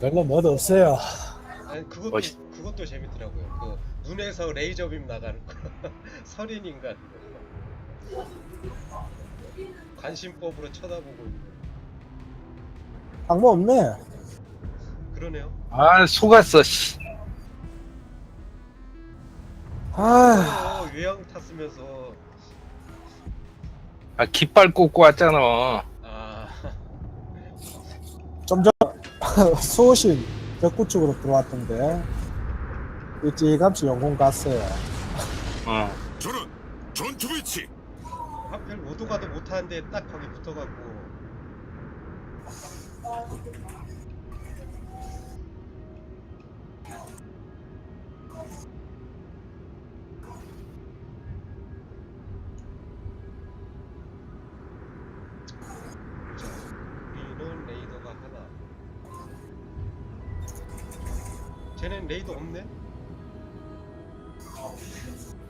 별로 뭐 없어요. 아니 그것도 멋있- 그것도 재밌더라고요. 그 눈에서 레이저 빔 나가는 거. 서린 인간. 관심법으로 쳐다보고 있는. 거. 방법 없네. 그러네요. 아 속았어 씨. 아, 어, 외양 탔으면서 아 깃발 꽂고 왔잖아 아 좀 전 수호신 벽구 쪽으로 들어왔던데 일찌감치 영공 갔어요. 어. 저는 전투 배치 하필 오도 가도 못하는데 딱 거기 붙어갖고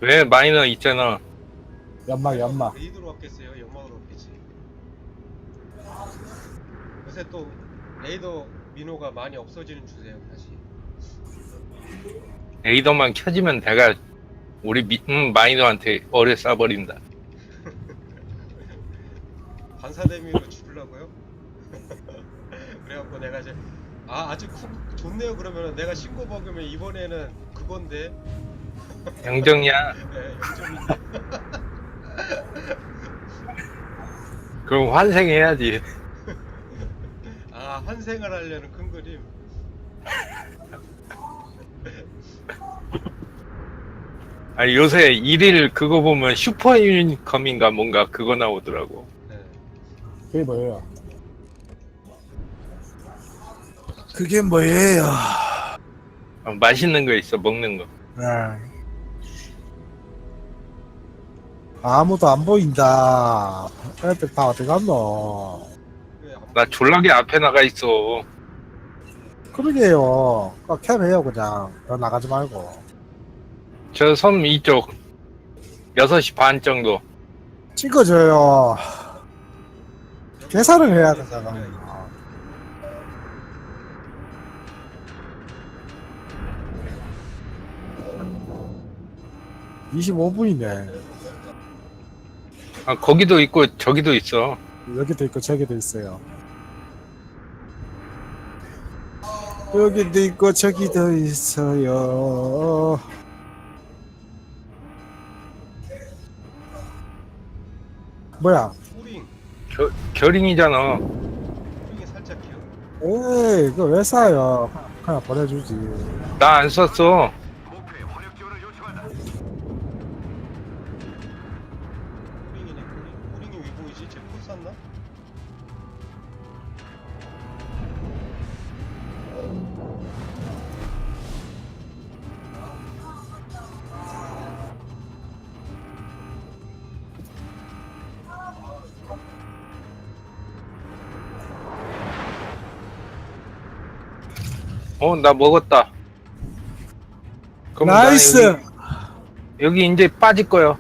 왜 마이너 있잖아 연막 연막. 레이더로 왔겠어요? 연막으로 왔겠지. 요새 또 레이더 민호가 많이 없어지는 추세예요 다시. 에이더만 켜지면 내가 우리 미, 음, 마이너한테 어뢰 쏴버린다 반사대미로 죽으려고요? 그래갖고 내가 이제 아 아주 酷, 좋네요 그러면 내가 신고 먹으면 이번에는 그건데 양정이야 네, 0점인데 그럼 환생해야지 아 환생을 하려는 큰 그림 아니 요새 일일 그거 보면 슈퍼 유니컴인가 뭔가 그거 나오더라고 네. 그게 뭐예요? 그게 뭐예요? 어, 맛있는 거 있어 먹는 거 네. 아무도 안 보인다. 애들 다 어디 갔노? 나 졸라게 앞에 나가 있어 그러게요. 그거 캠해요 그냥. 더 나가지 말고. 저 섬 이쪽 6시 반 정도 찍어줘요. 계산을 해야 네, 되잖아. 25분이네. 아, 거기도 있고 저기도 있어 여기도 있고 저기도 있어요. 여기도 있고 저기도 있어요. 뭐야? 뿌링 겨, 결인이잖아 뿌링이 살짝 기어 에이, 그거 왜 사요? 그냥 보내주지. 나 안 썼어 어 나 먹었다 그럼 나 나이스! 여기, 여기 이제 빠질 거야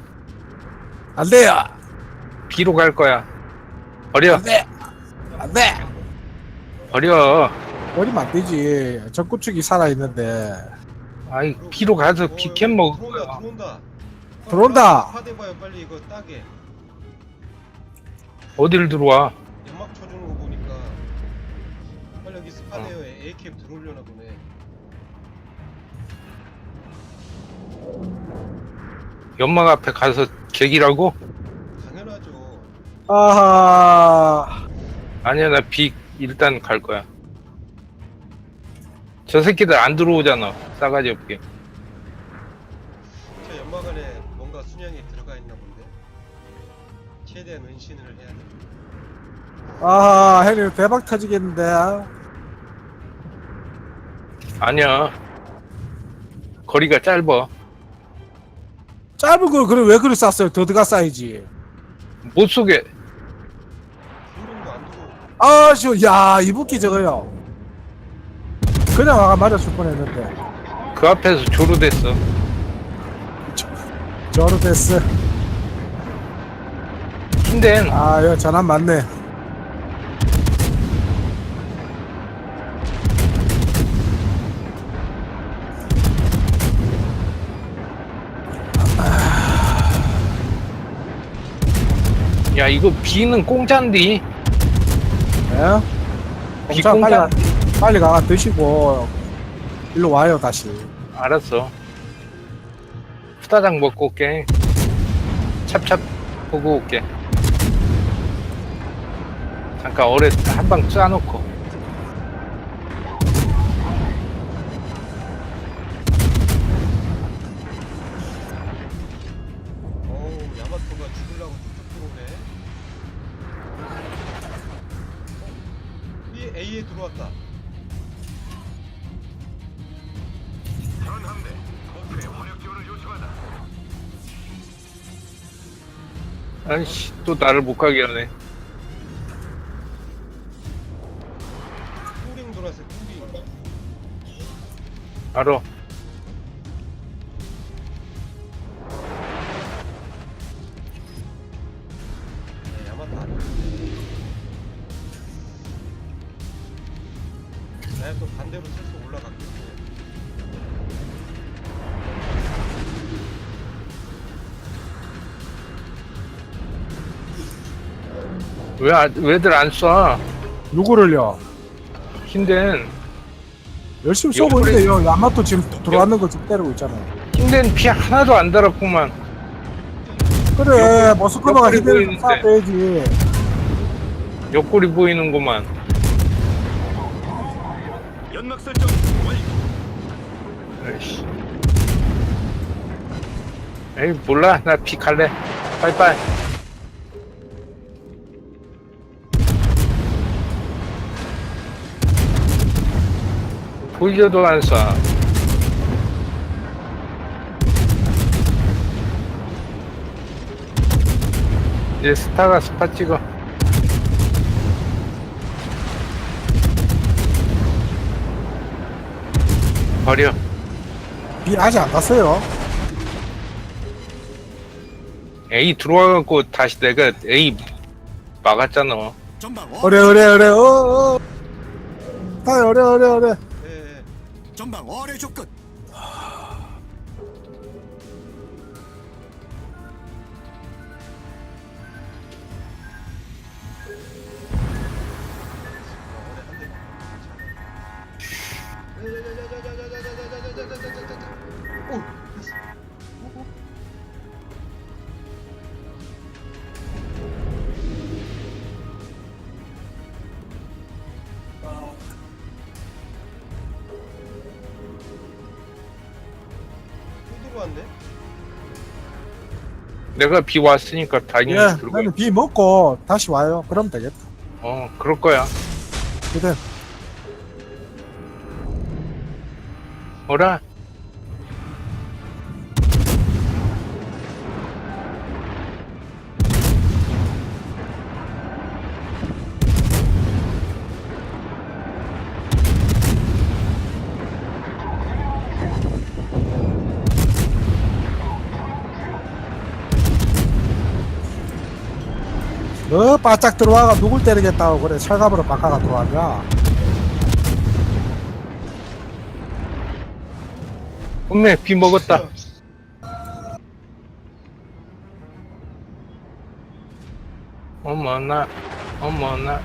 안 돼요! B로 갈 거야 버려 안 돼! 안 돼! 버려 버리면 안 되지. 전구축이 살아있는데. 아이 B로 가서 어, 비캔 먹을 들어온다 거야 들어온다 들어온다. 파대봐요 빨리 이거 따게 어딜 들어와 연막 쳐주는 빨리 여기 스파데어. AKM 들어오려나 보네. 연막 앞에 가서 개기라고? 당연하죠. 아하. 아니야 나 B 일단 갈 거야. 저 새끼들 안 들어오잖아 싸가지 없게. 저 연막 안에 뭔가 순양이 들어가 있나 본데. 최대한 은신을 해야 돼. 아하, 해리 대박 터지겠는데. 아니야 거리가 짧아 짧은 걸, 그래, 왜 그래 쌌어요? 더 들어가 싸야지. 못 쏘게 소름도 안 들어 아, 씨, 야, 이붓기 저거요. 그냥 와가 맞아줄 뻔 했는데. 그 앞에서 조르댔어 저로 됐어. 힘든 아, 이거 전환 맞네. 이거 비는 공짜인데 예? 비 공짜 빨리, 가- 빨리 가가 드시고 일로 와요 다시. 알았어. 후다닥 먹고 올게. 찹찹 보고 올게. 잠깐 어뢰 한방 쏴놓고 아이씨 또 나를 못 가게 하네. 뚜링 돌았어요 뚜링 알아 왜 아- 왜들 안 쏴? 누구를요? 힘든 열심히 쏘고 있는데 요. 야마토 지금 들어왔는 거 지금 때리고 있잖아요. 힘든 피 하나도 안 달았구만. 그래 머스크바가 옆구리 히데를 보이는데. 쏴 빼야지. 옆구리 보이는구만. 연막 설정 완료. 아이씨. 에이 몰라. 나 피 갈래. 빨리빨리 보이려도 안 쏴. 이제 스타가 스파 찍어. 버려. 비 아직 안 갔어요 A 들어와갖고 다시 내가 A 막았잖아. 어. 어래 어래 어래 어어 다 어래 어래 어래 예, 예. 전방 어뢰 접근. 내가 비 왔으니까 당연히 예 들어가. 나는 비 먹고 다시 와요 그럼 되겠다 어, 그럴 거야. 그래 뭐라? 바짝 들어와가 누굴 때리겠다고 그래 철갑으로 바꿔가 들어왔냐 엄매 비 먹었다. 어머나, 어머나.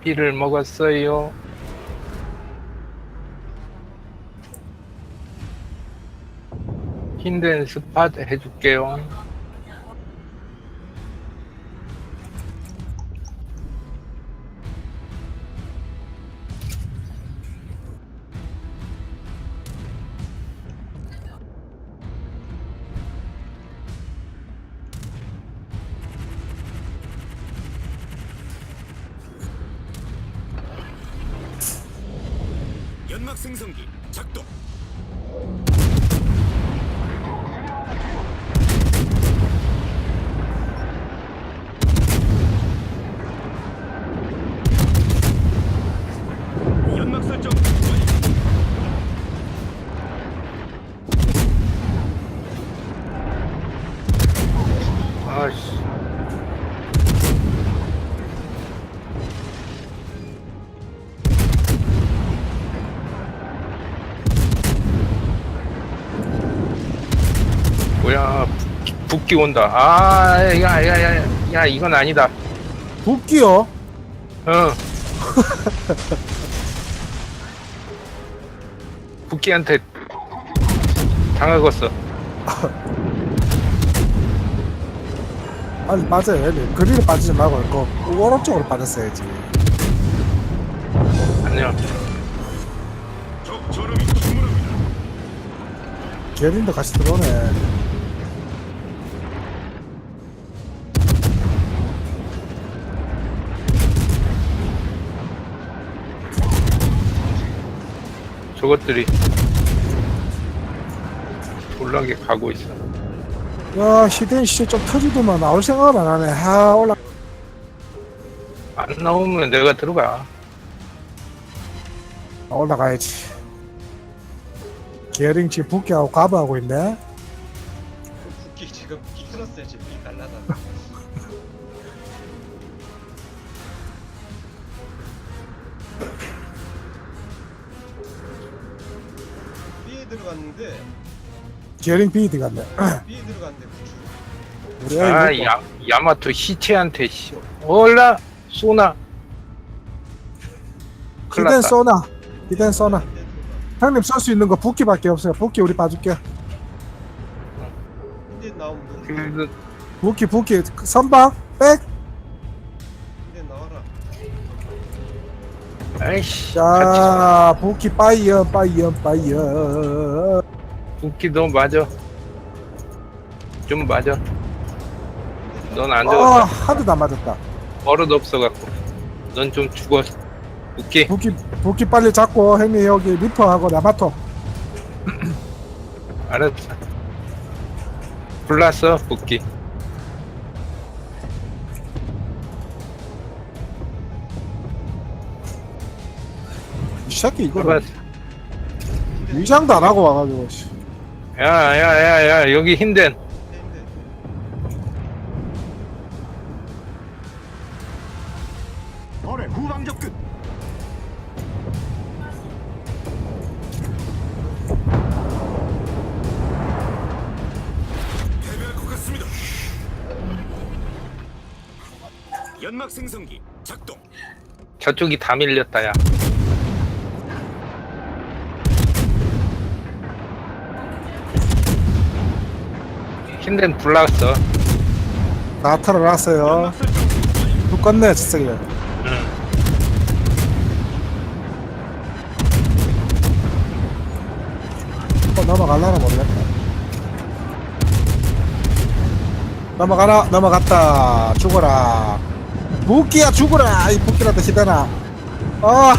비를 먹었어요. 힘든 스팟 해줄게요. 연막 생성기 작동. 붓기 온다. 아, 야, 야, 야, 야, 이건 아니다. 붓기요? 어. 붓기한테 당하겠어. 아니 맞아요 그리로 빠지지 말고 이거 오른쪽으로 빠졌어야지 안녕. 적 저름이 충분합니다. 게린도 같이 들어오네 저것들이 졸라게 가고 있어. 야 히든 씨좀 터지더만 나올 생각을 안 하네 아 올라 안 나오면 내가 들어가. 아, 올라가야지 게링 지금 붓기하고 가브하고 있네 들어갔는데 게링 비드 같네 B에 들어갔는데 구출 우리 아, 애기 야, 야마토 시체한테 씨. 올라 쏘나. 큰일 히든 났다. 쏘나. 히든 쏘나. 들어가. 형님 쏠 수 있는 거 붓기밖에 없어요. 붓기 우리 봐줄게 근데 나오면 너 그, 붓기 붓기 선방 백. 근데 나와라. 아이씨. 같이 자, 부키 파이어, 파이어, 파이어. 웃기도 맞아. 좀 맞아. 넌안 어, 죽었다. 하나도 안 맞았다. 버릇 없어갖고. 넌 좀 죽어. 웃기. 부키, 부키 빨리 잡고, 형님 여기 리퍼하고 나마토. 알았어. 불났어, 웃기. 이 새끼 이거 알았어. 위장도 안 하고 와가지고. 씨. 야, 야, 야, 야, 여기 힘든. 근데 벌의 후방 접근. 패배할 것 같습니다. 연막 생성기 작동. 저쪽이 다 밀렸다, 야. 힘든 불났어. 다 털어놨어요. 죽겠네, 저 새끼. 응. 어, 넘어갈라나 모르겠다. 넘어가라, 넘어갔다. 죽어라. 부키야, 죽어라. 이 부키라도 히다나. 아,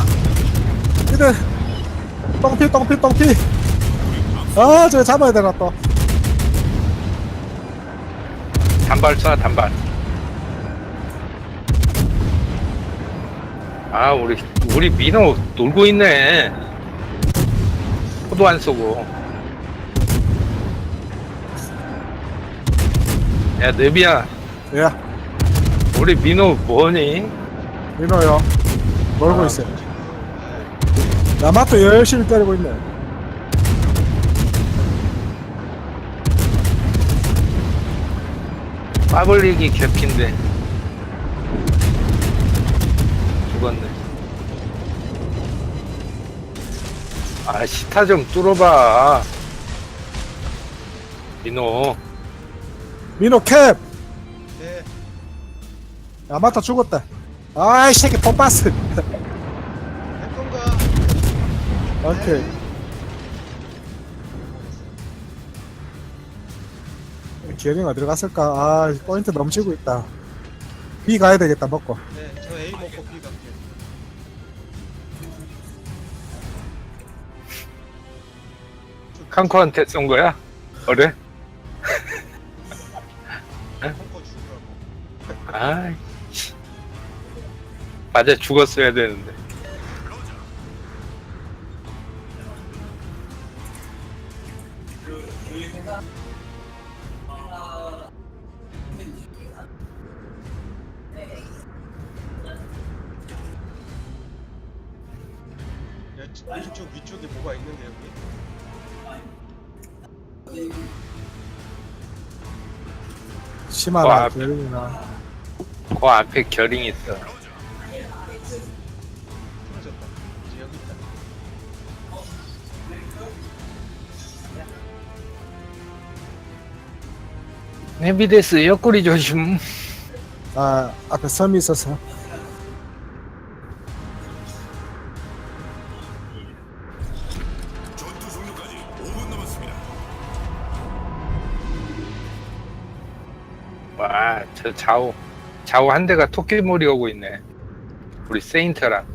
히든. 똥피, 똥피, 똥피. 아, 저거 잡아야 되나, 또. 단발 쏴, 단발. 아, 우리, 우리 민호 놀고 있네. 포도 안 쏘고. 야, 느비야, 예, 우리 민호 뭐니? 민호요. 놀고 아. 있어요. 나마또 열심히 때리고 있네. 빠블릭이 개핀데. 죽었네. 아, 시타 좀 뚫어봐. 민호. 민호 캡! 네 야마타 죽었다. 아이, 새끼, pom바스. 할 건가? 오케이. 기어링 어디로 갔을까? 아, 포인트 넘치고 있다. B 가야 되겠다, 먹고. 네 저 A 먹고 B 갈게요 칸코한테 쏜 거야? 펑커 죽으라고 아이. 맞아, 죽었어야 되는데. 이쪽 위쪽에 뭐가 있는데 여기? 심하다 와. 게으름이나 그 앞에 결잉 있어. 틀어졌다. 이제 여기 있다. 헤비데스 옆구리 조심. 아 앞에 섬이 있어서 좌우. 좌우 한 대가 토끼몰이 오고 있네. 우리 세인트랑.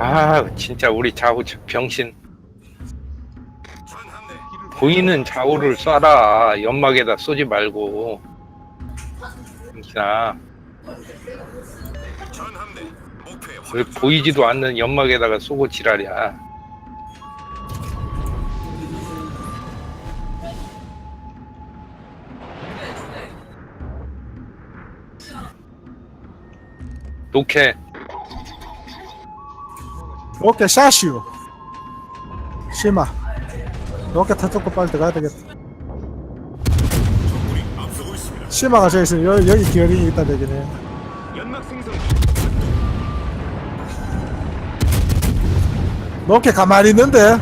아, 진짜 우리 좌우 저 병신. 보이는 좌우를 쏴라. 연막에다 쏘지 말고. 목표에 왜 보이지도 않는 연막에다가 쏘고 지랄이야. 독해. 오케이 샤시오. 심하 로켓 터뜨고 빨리 들어가야 되겠다. 심하가 저기 있으면 여, 여기 게으름이 있다 되겠네. 로켓 가만히 있는데.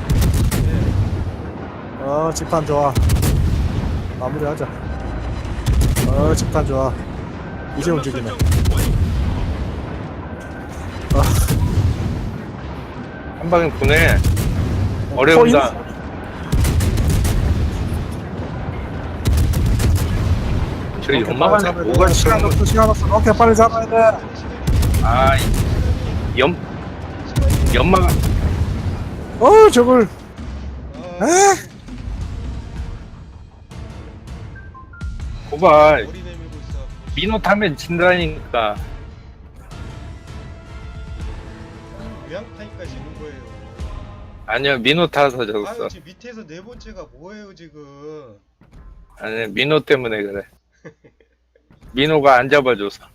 어 집탄 좋아. 마무리하자. 어 집탄 좋아. 이제 움직이네 한 방에 보내. 어려운다. 저 로켓 연막 빨리 안에 잡아야 뭐가 돼. 시간 있어? 없어 시간 없어 로켓 빨리 잡아야 돼 아, 연, 연막, 어 저걸 아, 에? 고발. 머리 내밀고 있어. 민호 타면 진다니까. 아니요, 민호 타서 졌어. 아유 지금 밑에서 네 번째가 뭐예요 지금? 아니, 민호 때문에 그래. 민호가 안 잡아줘서.